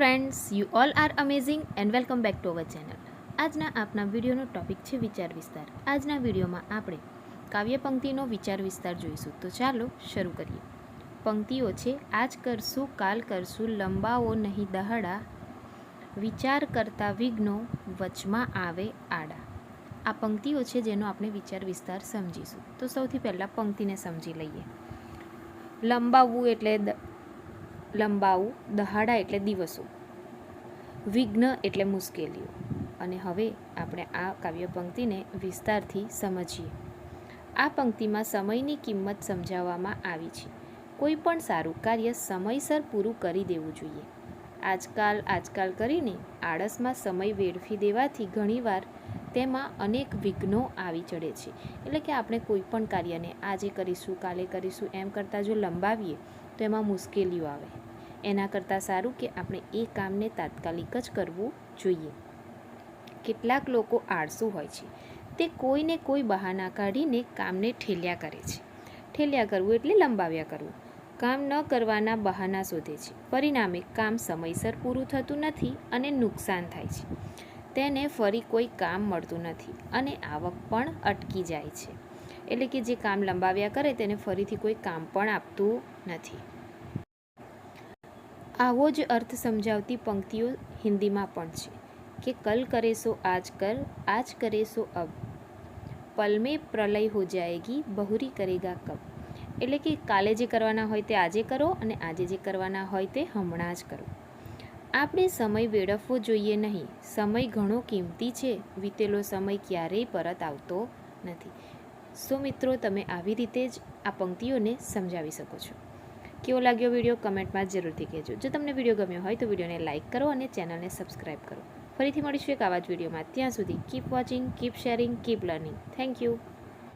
Friends you all are amazing and welcome back to our channel આજના આપના વિડીયોનો topic છે વિચાર વિસ્તાર. આજના વિડીયોમાં આપણે કાવ્ય પંક્તિનો વિચાર વિસ્તાર જોઈશું. તો ચાલો શરૂ કરીએ. પંક્તિઓ છે, આજ કરશું, કાલ કરશું લંબાવો નહીં દહાડા, વિચાર કરતા વિઘ્નો વચમાં આવે આડા. આ પંક્તિઓ છે જેનો આપણે વિચાર વિસ્તાર સમજીશું. તો સૌથી પહેલાં પંક્તિને સમજી લઈએ. લંબાવવું એટલે લંબાવું, દહાડા એટલે દિવસો. વિઘ્ન એટલે મુશ્કેલીઓ. અને હવે આપણે આ કાવ્ય પંક્તિને વિસ્તારથી સમજીએ. આ પંક્તિમાં સમયની કિંમત સમજાવવામાં આવી છે. કોઈ પણ સારું કાર્ય સમયસર પૂરું કરી દેવું જોઈએ. આજકાલ આજકાલ કરીને આળસમાં સમય વેડફી દેવાથી ઘણીવાર તેમાં અનેક વિઘ્નો આવી ચડે છે. એટલે કે આપણે કોઈ પણ કાર્યને આજે કરીશું, કાલે કરીશું, એમ કરતાં જો લંબાવીએ, તો એમાં મુશ્કેલીઓ આવે. એના કરતાં સારું કે આપણે એ કામને તાત્કાલિક જ કરવું જોઈએ. કેટલાક લોકો આળસુ હોય છે. તે કોઈને કોઈ બહાના કાઢીને કામને ઠેલ્યા કરે છે. ઠેલ્યા કરવું એટલે લંબાવ્યા કરવું. કામ ન કરવાના બહાના શોધે છે. પરિણામે કામ સમયસર પૂરું થતું નથી અને નુકસાન થાય છે. તેને ફરી કોઈ કામ મળતું નથી અને આવક પણ અટકી જાય છે. એટલે કે જે કામ લંબાવ્યા કરે તેને ફરીથી કોઈ કામ પણ આપતું નથી. આવો જ અર્થ સમજાવતી પંક્તિઓ હિન્દીમાં પણ છે કે કલ કરે સો આજ કર, આજ કરે સો અબ. પલ में પ્રલય હો જાયગી, બહુરી કરેગા કબ. એટલે કે કાલે જે કરવાના હોય તે આજે કરો અને આજે જે કરવાના હોય તે હમણાં જ કરો. આપણે સમય વેડફવો જોઈએ નહીં. સમય ઘણો કિંમતી છે. વીતેલો સમય ક્યારેય પરત આવતો નથી. સો મિત્રો, તમે આવી રીતે જ આ પંક્તિઓને સમજાવી શકો છો. કેવો લાગ્યો વીડિયો કમેન્ટમાં જરૂરથી કહેજો. જો તમને વીડિયો ગમ્યો હોય તો વિડીયોને લાઇક કરો અને ચેનલને સબસ્ક્રાઈબ કરો. ફરીથી મળીશું એક આવા જ વિડીયોમાં. ત્યાં સુધી keep watching keep sharing keep learning thank you